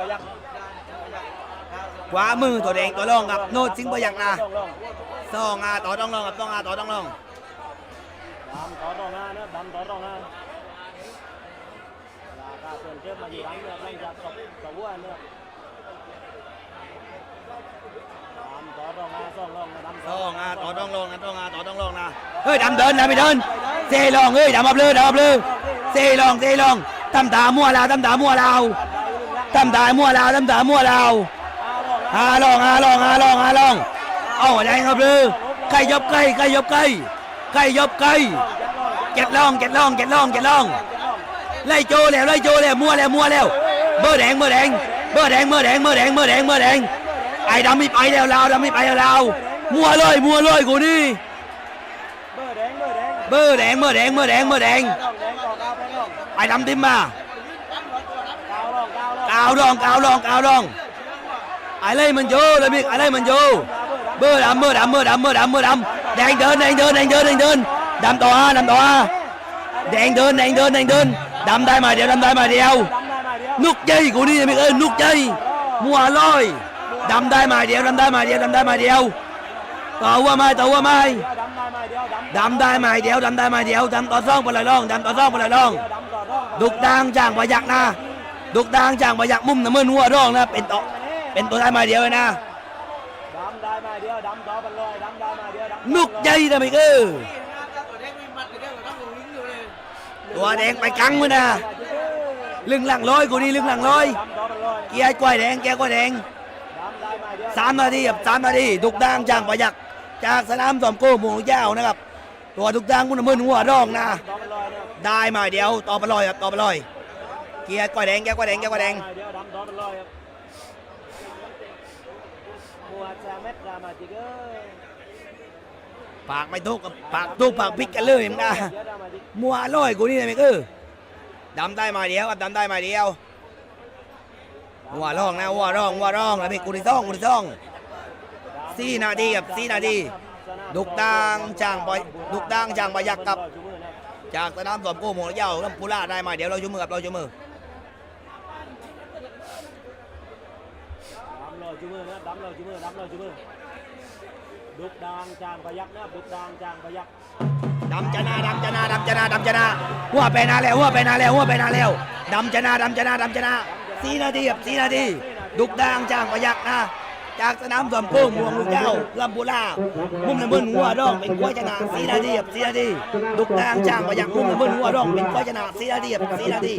พยักขวามือตัวแดงตัวรองครับโนดสิงห์พยักนะต้องลองสองอาต่อต้องรองครับต้องอาต่อต้องรองดำต่อรองหน้านะดำต่อรองหน้าราคาเปลี่ยนเทียบมาอยู่ดำเนี่ยหลังจากตกตะวัวเนี่ยดำต่อรองหน้าสองรองนะดำสองาต่อต้องรองนะต้องอาต่อต้องรองนะเฮ้ยดำเดินดำไม่เดินเซลองเฮ้ยดำอับเลยดำอับเลยเซลองเซลองตำตามัวลาวตำตามัวลาว ตำตามั่วลาวตำตามั่วลาวฮาลองฮาลองฮาลองฮาลอง เอาอะไรครับเลยใครยบใครใครยบใครใครยบใครเจ็ดลองเจ็ดลองเจ็ดลองเจ็ดลอง ไล่โจแล้วไล่โจแล้วมั่วแล้วมั่วแล้ว เบอร์แดงเบอร์แดงเบอร์แดงเบอร์แดงเบอร์แดงเบอร์แดงเบอร์แดง ไอ้ดำไม่ไปแล้วลาวดำไม่ไปแล้วลาวมั่วเลยมั่วเลยกูนี่เบอร์แดงเบอร์แดงเบอร์แดงเบอร์แดงเบอร์แดงไอ้ดำทิมมา อาวลองกาวรองกาวรองกาวรองไอ้เลยมันโยเลยมิกไอ้เลยมันโยเบอร์ดำเบอร์ดำเบอร์ดำเบอร์ดำเบอร์ดำแดงเดินแดงเดินแดงเดินแดงเดินดำต่อฮะ ดุกดางจางมะยักมุมนะเมื่อนัวร้องนะเป็นตัวเป็นตัวได้มาเดียวเลยนะดำได้มาเดียวดำต่อบันลอยดำได้มาเดียวดำนุกใจนะมิกเออตัวแดงไปกังเลยนะลึงหลังลอยกูนี่ลึงหลังลอยเกียร์ก้วยแดงแกก้วยแดงสามนาทีกับสามนาทีดุกดางจางปะยักจากสนามสอมโก้หมูยาวนะครับ ตัวดุกดางคุนน้เมื่อนัวร้องนะได้มาเดียวต่อบันลอยครับต่อบันลอย กียร์กล้วยแดงเกียร์กล้วยแดงเกียร์กล้วยแดงมาเดียวดำต่อเป็นร้อยครับมัวจะเม็ดดรามาติกเกอร์ปากไม่ทุกกับปากทุกปากพิกกันเลยมึงนะเดี๋ยวดรามาติกมัวลอยกูนี่นะไม่คือดำได้มาเดียวครับดำได้มาเดียวหัวร่องนะหัวร่องหัวร่องแล้วมีกูที่ซ่องกูที่ซ่อง สี่นาทีครับสี่นาทีดุกดางจ้างปอยดุกดางจ้างประยักกับ จากสนามสอมโก้หมูยาวลำพูล่าได้มาเดี๋ยวเราชูมือกับเราชูมือ ดำเลยจุมือนะดำเลยจุมือดำเลยจุมือดุกดางจางพยักนะดุกดางจางพยักดำชนะดำชนะดำชนะดำชนะหัวไปนาแล้วหัวไปนาแล้วหัวไปนาแล้วดำชนะดำชนะดำชนะสี่นาทีครับสี่นาทีดุกดางจางประยักนะจากสนามสอมโก้หมวงลูกเจ้าลำพูล่ามุมน้ำมันหัวดองเป็นก้อยชนะสีนาทีบสีนาทีดุกดางจ้างประยักมุมน้ำมันหัวดองเป็นก้อยชนะสีนาทีบสีนาที